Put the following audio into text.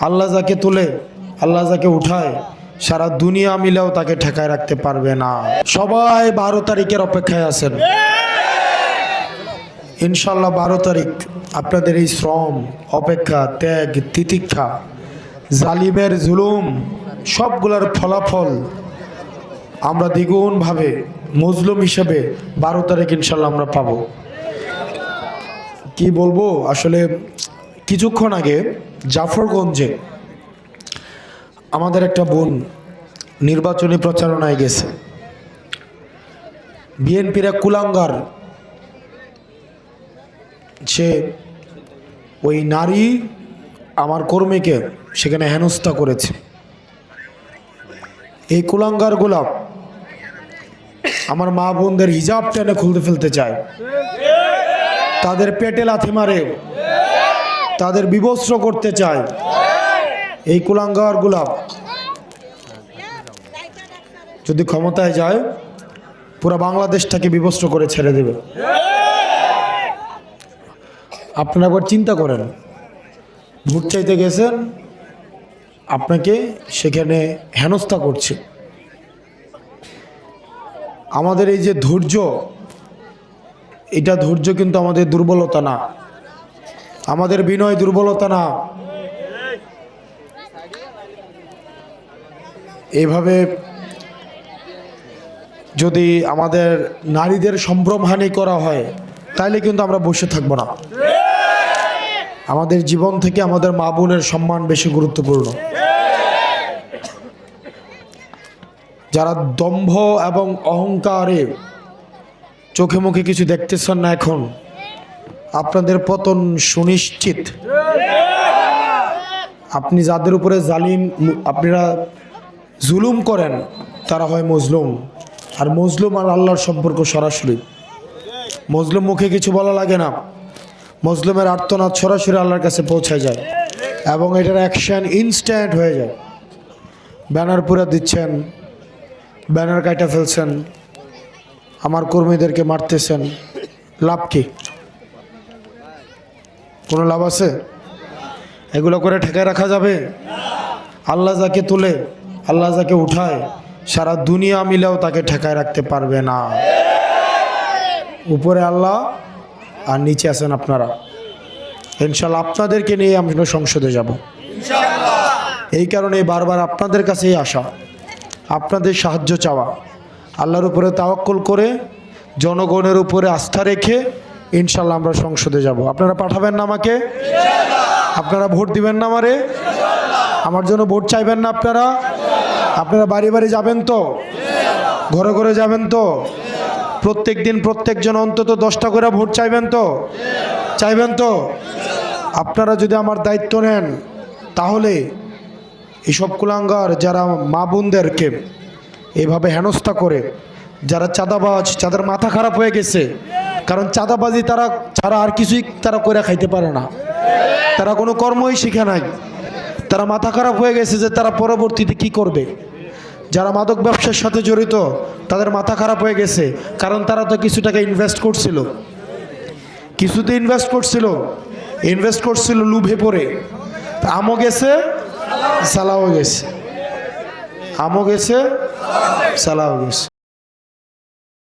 আল্লাহ যাকে তোলে, আল্লাহ যাকে উঠায়, সারা দুনিয়া মিলেও তাকে ঠেকায় রাখতে পারবে না। সবাই বারো তারিখের অপেক্ষায় আছেন। ইনশাল্লাহ বারো তারিখ আপনাদের এই শ্রম, অপেক্ষা, ত্যাগ, তিতিক্ষা, জালিমের জুলুম, সবগুলোর ফলাফল আমরা দ্বিগুণভাবে মজলুম হিসেবে বারো তারিখ ইনশাল্লাহ আমরা পাবো। কি বলব? আসলে কিছুক্ষণ আগে জাফরগঞ্জে আমাদের একটা বোন নির্বাচনী প্রচারণায় গেছে। বিএনপির এক কুলাঙ্গার, সে ওই নারী আমার কর্মীকে সেখানে হেনস্থা করেছে। এই কুলাঙ্গার গোলাপ আমার মা বোনদের হিজাব টেনে খুলতে ফেলতে চায়। তাদের পেটে লাথি মারে তাদের বিবস্ত্র করতে চায়। এই কুলাঙ্গার গোলাপ যদি ক্ষমতায় যায়, পুরো বাংলাদেশটাকে বিবস্ত্র করে ছেড়ে দেবে। আপনারা একবার চিন্তা করেন, ভোট চাইতে গেছেন, আপনাকে সেখানে হেনস্থা করছে। আমাদের এই যে ধৈর্য, এটা ধৈর্য কিন্তু আমাদের দুর্বলতা না। আমাদের বিনয় দুর্বলতা না। এইভাবে যদি আমাদের নারীদের সম্ভ্রমহানি করা হয় তাহলে কিন্তু আমরা বসে থাকব না। আমাদের জীবন থেকে আমাদের মা বোনের সম্মান বেশি গুরুত্বপূর্ণ। যারা দম্ভ এবং অহংকারে চোখে মুখে কিছু দেখতেছেন না এখন আপনাদের পতন সুনিশ্চিত। আপনি যাদের উপরে জালিম আপনারা জুলুম করেন, তারা হয় মজলুম। আর মজলুম আর আল্লাহর সম্পর্ক সরাসরি। মজলুম মুখে কিছু বলা লাগে না। মজলুমের আর্তনাদ সরাসরি আল্লাহর কাছে পৌঁছে যায় এবং এটার অ্যাকশন ইনস্ট্যান্ট হয়ে যায়। ব্যানার পুরে দিচ্ছেন, ব্যানার কাটা ফেলছেন, আমার কর্মীদেরকে মারতেছেন। লাভ কি? কোনো লাভ আছে? এগুলো করে ঠেকায় রাখা যাবে? আল্লাহ যাকে তুলে, আল্লাহ যাকে উঠায়, সারা দুনিয়া মিলেও তাকে ঠেকায় রাখতে পারবে না। উপরে আল্লাহ আর নিচে আছেন আপনারা। ইনশাল্লাহ আপনাদেরকে নিয়ে আমরা সংসদে যাব। এই কারণে বারবার আপনাদের কাছেই আসা, আপনাদের সাহায্য চাওয়া, আল্লাহর উপরে তাওয়াক্কুল করে, জনগণের উপরে আস্থা রেখে ইনশাল্লাহ আমরা সংসদে যাব। আপনারা পাঠাবেন না আমাকে? আপনারা ভোট দিবেন না আমারে? আমার জন্য ভোট চাইবেন না আপনারা? আপনারা বাড়ি বাড়ি যাবেন তো? ঘরে ঘরে যাবেন তো? প্রত্যেক দিন প্রত্যেকজন অন্তত দশটা করে ভোট চাইবেন তো? চাইবেন তো? আপনারা যদি আমার দায়িত্ব নেন, তাহলে এইসব কুলাঙ্গার যারা মা বোনদেরকে এভাবে হেনস্থা করে, যারা চাঁদাবাজ, যাদের মাথা খারাপ হয়ে গেছে কারণ চাঁদাবাজি তারা ছাড়া আর কিছুই তারা করে খাইতে পারে না। তারা কোনো কর্মই শিখে নাই। তারা মাথা খারাপ হয়ে গেছে যে তারা পরবর্তীতে কি করবে? যারা মাদক ব্যবসার সাথে জড়িত, তাদের মাথা খারাপ হয়ে গেছে। কারণ তারা তো কিছু টাকা ইনভেস্ট করছিল। কিছুতে ইনভেস্ট করছিল। ইনভেস্ট করছিল লুভে তা আমও গেছে, সালাও গেছে। আমও গেছে, সালাও গেছে।